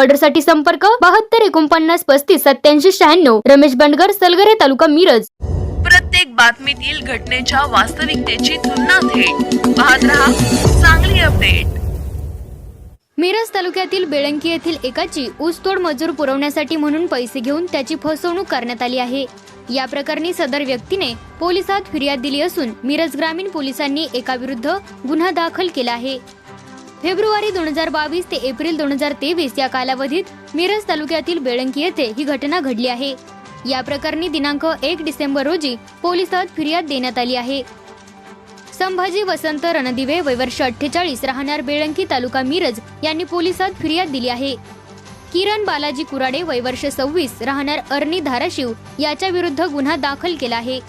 ऑर्डरसाठी संपर्क बहात्तर एकोणपन्नास पस्तीस सत्याऐंशी शहाण्णव. रमेश बंडगर सलगरे तालुका मिरज. प्रत्येक बातमीतील घटनेच्या वास्तविकतेची तुलना थेट. पाहत रहा चांगली अपडेट. मिरज तालुक्यातील बेळंकी येथील एकाची ऊसतोड मजूर पुरवण्यासाठी म्हणून पैसे घेऊन त्याची फसवणूक करण्यात आली आहे. या प्रकरणी सदर व्यक्तीने पोलिसात फिर्याद दिली असून मिरज ग्रामीण पोलिसांनी एका विरुद्ध गुन्हा दाखल केला आहे. फेब्रुवारी दोन हजार बावीस ते एप्रिल दोन हजार तेवीस या कालावधीत मिरज तालुक्यातील बेळंकी येथे ही घटना घडली आहे. या प्रकरणी दिनांक एक डिसेंबर रोजी पोलिसात फिर्याद देण्यात आली आहे. संभाजी वसंत रणदिवे वयवर्ष अठ्ठेचाळीस राहणार बेळंकी तालुका मिरज यांनी पोलिसात फिर्याद दिली आहे. किरण बालाजी कुराडे वयवर्ष सव्वीस राहणार अर्नी धाराशिव याच्या विरुद्ध गुन्हा दाखल केला आहे.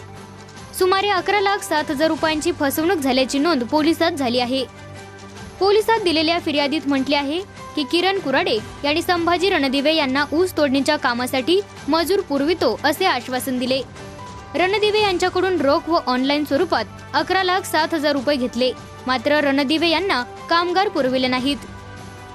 सुमारे अकरा लाख सात हजार रुपयांची फसवणूक झाल्याची नोंद पोलिसात झाली आहे. पोलिसात दिलेल्या फिर्यादीत म्हटले आहे की किरण कुराडे यांनी संभाजी रणदिवे यांना ऊस तोडणीच्या कामासाठी मजूर पुरवितो असे आश्वासन दिले. रणदिवे यांच्याकडून रोख व ऑनलाईन स्वरूपात अकरा लाख सात हजार रुपये घेतले. मात्र रणदिवे यांना कामगार पुरविले नाहीत.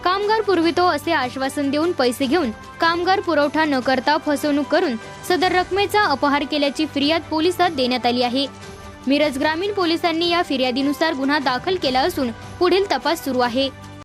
कामगार पुरवितो असे आश्वासन देऊन पैसे घेऊन कामगार पुरवठा न करता फसवणूक करून सदर रकमेचा अपहार केल्याची फिर्याद पोलिसात देण्यात आली आहे. मिरज ग्रामीण पोलिसांनी या फिर्यादीनुसार गुन्हा दाखल केला असून पुढील तपास सुरू आहे.